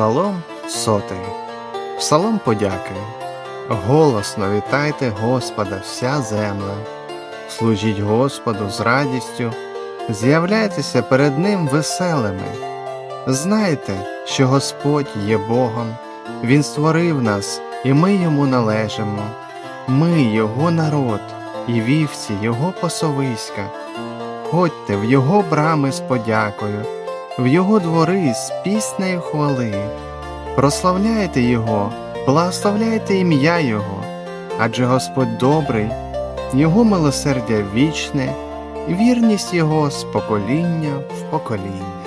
Псалом сотий. Псалом подяки. Голосно вітайте Господа вся земля. Служіть Господу з радістю, з'являйтеся перед Ним веселими. Знайте, що Господь є Богом, Він створив нас, і ми йому належимо. Ми Його народ, і вівці Його пасовиська. Ходьте в Його брами з подякою, в Його двори з піснею хвали. Прославляйте Його, благословляйте ім'я Його, адже Господь добрий, Його милосердя вічне, вірність Його з покоління в покоління.